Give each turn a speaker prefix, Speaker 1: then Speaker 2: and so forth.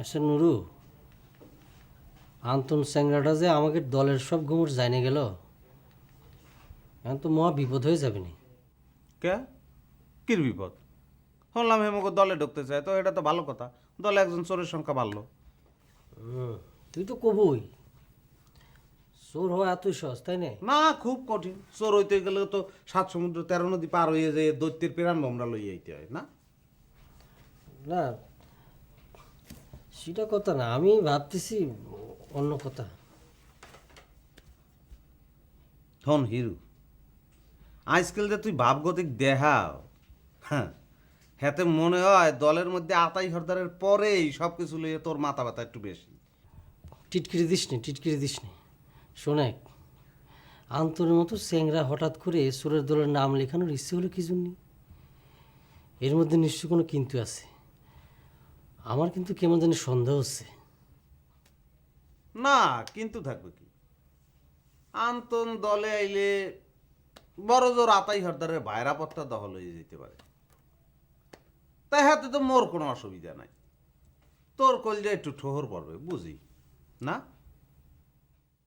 Speaker 1: আচ্ছা নুরু আন্তন স্যাংরাটা যে আমাকে দলের সব ঘুমুর জানে গেল। এখন তো মহা বিপদ হয়ে যাবে নি।
Speaker 2: কে? কির বিপদ? শুনলাম হেমকে দলে ঢুকতে চায় তো এটা তো ভালো কথা। দলে একজন চোরের সংখ্যা বাড়লো।
Speaker 1: তুই তো কবই। চোর হওয়া এতই সহজ তাই না?
Speaker 2: না খুব কঠিন। চোর হইতে গেলে তো সাত সমুদ্র তেরো নদী পার হয়ে যায় দৈত্যের পেরান বমরা লই আইতে হয় না?
Speaker 1: না সেটা কথা না আমি ভাবতেছি অন্য কথা।
Speaker 2: হন হিরু আজকাল যে তুই ভাবগতিক দেহাও হ্যাঁ হাতে মনে হয় দলের মধ্যে আতাই হরদারের পরেই সব কিছু লইয়ে তোর মাথা ব্যথা একটু বেশি।
Speaker 1: টিটকিরি দিস নি টিটকিরি দিস নি। শোনেক আন্তরের মতো স্যাংরা হঠাৎ করে সুরের দলের নাম লেখানোর ইচ্ছে হলো কি জন্যে? এর মধ্যে নিশ্চয় কোনো কিন্তু আছে। আমার কিন্তু কেমন জানি সন্দেহ হচ্ছে।
Speaker 2: না, কিন্তু থাকবে কি? আন্তন দলে আইলে বড় জোর আতাই হরদারের বাইরা পত্তা দখল হয়ে যেতে পারে। তাই হাতে তো মোর কোনো অসুবিধা নাই। তোর কলজা একটু ঠোহর পড়বে বুঝি না?